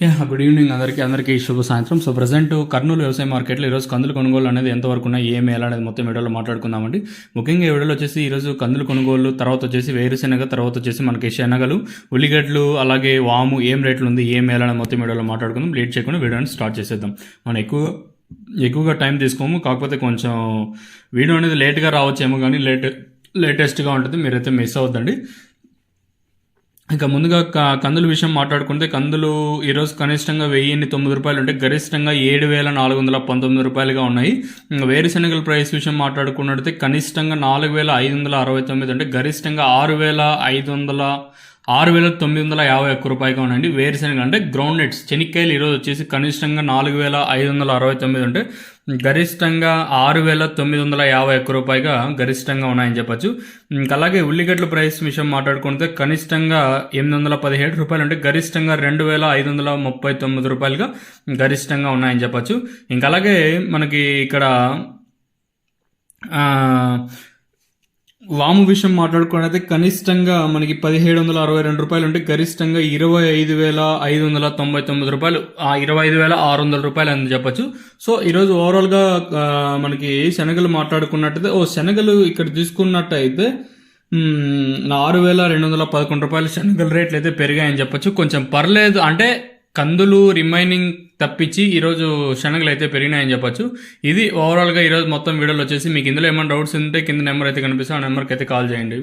Yeah good evening అందరికీ అందరికీ శుభ సాయంత్రం. సో ప్రజెంట్ కర్నూలు వ్యవసాయ మార్కెట్లో ఈరోజు కందులు కొనుగోలు అనేది ఎంతవరకు ఉన్నాయి ఏమి ఎలా అనేది మొత్తం వీడియోలో మాట్లాడుకుందామండి. ముఖ్యంగా ఈ వీడియోలో వచ్చేసి ఈరోజు కందులు కొనుగోలు తర్వాత వచ్చేసి వేరుశెనగ తర్వాత వచ్చేసి మనకి శనగలు ఉల్లిగడ్డలు అలాగే వాము ఏం రేట్లు ఉంది ఏం ఎలా అనేది మొత్తం వీడియోలో మాట్లాడుకుందాం. లేట్ చేయకుండా వీడియోని స్టార్ట్ చేసేద్దాం. మనం ఎక్కువ ఎక్కువగా టైం తీసుకోము కాకపోతే కొంచెం వీడియో అనేది లేట్గా రావచ్చేమో కానీ లేట్ లేటెస్ట్గా ఉంటుంది మీరైతే మిస్ అవ్వద్దండి. ఇంకా ముందుగా క- కందుల విషయం మాట్లాడుకుంటే కందులు ఈరోజు కనిష్టంగా వెయ్యిన్ని తొమ్మిది రూపాయలు ఉంటే గరిష్టంగా ఏడు వేల నాలుగు వందల పంతొమ్మిది రూపాయలుగా ఉన్నాయి. ఇంకా వేరుశనగల ప్రైస్ విషయం మాట్లాడుకున్నట్టయితే కనిష్టంగా నాలుగు వేల ఐదు వందల అరవై తొమ్మిది అంటే గరిష్టంగా ఆరు వేల ఐదు వందల ఆరు వేల తొమ్మిది వందల యాభై ఒక్క రూపాయగా ఉండండి వేరుశనగ అంటే గ్రౌండ్ నెట్స్ చెనిక్కాయలు ఈరోజు వచ్చేసి కనిష్టంగా నాలుగు వేల ఐదు వందల అరవై తొమ్మిది ఉంటే గరిష్టంగా ఆరు వేల తొమ్మిది వందల యాభై ఒక్క రూపాయగా గరిష్టంగా ఉన్నాయని చెప్పచ్చు. ఇంకా అలాగే ఉల్లిగడ్డల ప్రైస్ విషయం మాట్లాడుకుంటే కనిష్టంగా ఎనిమిది వందల పదిహేడు రూపాయలు అంటే గరిష్టంగా రెండు వేల ఐదు వందల ముప్పై తొమ్మిది రూపాయలుగా గరిష్టంగా ఉన్నాయని చెప్పచ్చు. ఇంకా అలాగే మనకి ఇక్కడ వాము విషయం మాట్లాడుకున్నైతే కనిష్టంగా మనకి పదిహేడు వందల అరవై రెండు రూపాయలు ఉంటే గరిష్టంగా ఇరవై ఐదు వేల ఐదు వందల తొంభై తొమ్మిది రూపాయలు. ఆ ఇరవై ఐదు వేల ఆరు వందల రూపాయలు అని చెప్పొచ్చు. సో ఈరోజు ఓవరాల్గా మనకి శనగలు మాట్లాడుకున్నట్టయితే ఓ శనగలు ఇక్కడ తీసుకున్నట్టయితే ఆరు వేల రెండు వందల పదకొండు రూపాయలు శనగల రేట్లు అయితే పెరిగాయని చెప్పొచ్చు. కొంచెం పర్లేదు అంటే కందులు రిమైనింగ్ తప్పించి ఈరోజు శనగలు అయితే పెరిగినాయని చెప్పొచ్చు. ఇది ఓవరాల్గా ఈరోజు మొత్తం వీడియోలో వచ్చేసి మీకు ఇందులో ఏమైనా డౌట్స్ ఉంటే కింద నెంబర్ అయితే కనిపిస్తే ఆ నెంబర్కి అయితే కాల్ చేయండి.